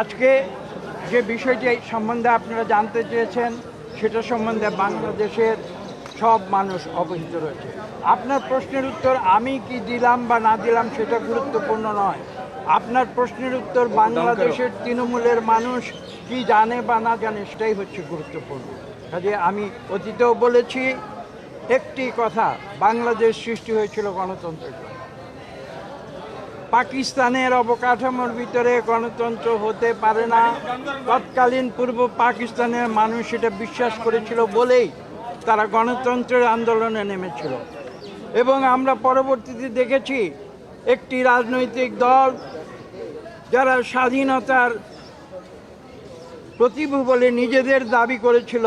আজকে যে বিষয়টি সম্বন্ধে আপনারা জানতে চেয়েছেন সেটা সম্বন্ধে বাংলাদেশের সব মানুষ অবহিত রয়েছে। আপনার প্রশ্নের উত্তর আমি কি দিলাম বা না দিলাম সেটা গুরুত্বপূর্ণ নয়। আপনার প্রশ্নের উত্তর বাংলাদেশের তৃণমূলের মানুষ কি জানে বা না জানে সেটাই হচ্ছে গুরুত্বপূর্ণ। কাজে আমি অতীতেও বলেছি একটি কথা বাংলাদেশ সৃষ্টি হয়েছিল গণতন্ত্রের পাকিস্তানের অবকাঠামোর ভিতরে গণতন্ত্র হতে পারে না। তৎকালীন পূর্ব পাকিস্তানের মানুষ সেটা বিশ্বাস করেছিল বলেই তারা গণতন্ত্রের আন্দোলনে নেমেছিল। এবং আমরা পরবর্তীতে দেখেছি একটি রাজনৈতিক দল যারা স্বাধীনতার প্রতিভু বলে নিজেদের দাবি করেছিল।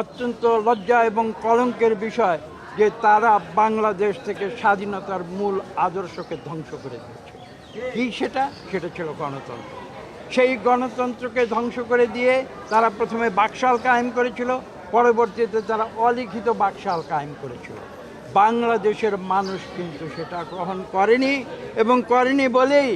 অত্যন্ত লজ্জা এবং কলঙ্কের বিষয়। যে তারা বাংলাদেশ থেকে স্বাধীনতার মূল আদর্শকে ধ্বংস করে দিয়েছে। কি সেটা? সেটা ছিল গণতন্ত্র। সেই গণতন্ত্রকে ধ্বংস করে দিয়ে তারা প্রথমে বাকশাল কায়েম করেছিল, পরবর্তীতে তারা অলিখিত বাকশাল কায়েম করেছিল। বাংলাদেশের মানুষ কিন্তু সেটা গ্রহণ করেনি এবং করেনি বলেই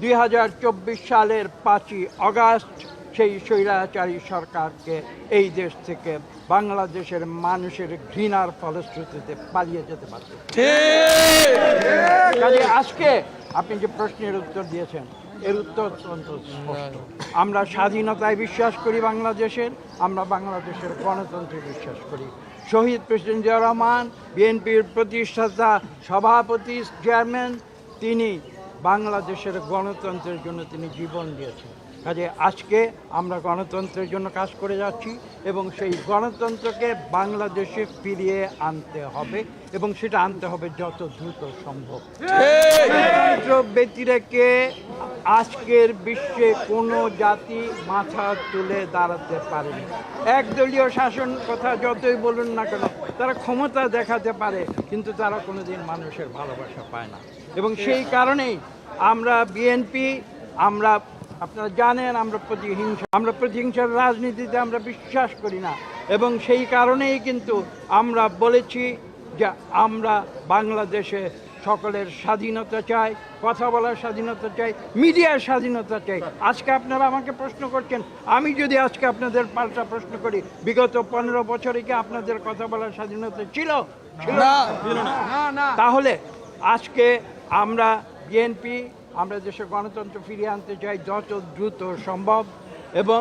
দুই হাজার চব্বিশ সালের পাঁচই আগস্ট সেই স্বৈরাচারী সরকারকে এই দেশ থেকে বাংলাদেশের মানুষের ঘৃণার ফলশ্রুতিতে পালিয়ে যেতে পারত কাজে আজকে আপনি যে প্রশ্নের উত্তর দিয়েছেন এর উত্তর অত্যন্ত স্পষ্ট। আমরা স্বাধীনতায় বিশ্বাস করি বাংলাদেশের আমরা বাংলাদেশের গণতন্ত্রে বিশ্বাস করি। শহীদ প্রেসিডেন্ট জিয়া রহমান বিএনপির প্রতিষ্ঠাতা সভাপতি চেয়ারম্যান তিনি বাংলাদেশের গণতন্ত্রের জন্য তিনি জীবন দিয়েছেন। কাজে আজকে আমরা গণতন্ত্রের জন্য কাজ করে যাচ্ছি এবং সেই গণতন্ত্রকে বাংলাদেশে ফিরিয়ে আনতে হবে এবং সেটা আনতে হবে যত দ্রুত সম্ভব। ব্যতিরেকে আজকের বিশ্বে কোনো জাতি মাথা তুলে দাঁড়াতে পারেনি। একদলীয় শাসন কথা যতই বলুন না কেন, তারা ক্ষমতা দেখাতে পারে, কিন্তু তারা কোনোদিন মানুষের ভালোবাসা পায় না। এবং সেই কারণেই আমরা বিএনপি, আমরা আপনারা জানেন আমরা প্রতিহিংসা আমরা প্রতিহিংসার রাজনীতিতে আমরা বিশ্বাস করি না এবং সেই কারণেই কিন্তু আমরা বলেছি যে আমরা বাংলাদেশে সকলের স্বাধীনতা চাই কথা বলার স্বাধীনতা চাই মিডিয়ার স্বাধীনতা চাই আজকে আপনারা আমাকে প্রশ্ন করছেন আমি যদি আজকে আপনাদের পাল্টা প্রশ্ন করি বিগত পনেরো বছরে কি আপনাদের কথা বলার স্বাধীনতা ছিল ছিল না? না। তাহলে আজকে আমরা বিএনপি আমরা দেশে গণতন্ত্র ফিরিয়ে আনতে চাই যত দ্রুত সম্ভব এবং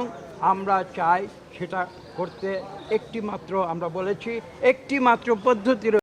আমরা চাই সেটা করতে একটি মাত্র আমরা বলেছি একটি মাত্র পদ্ধতি রয়েছে।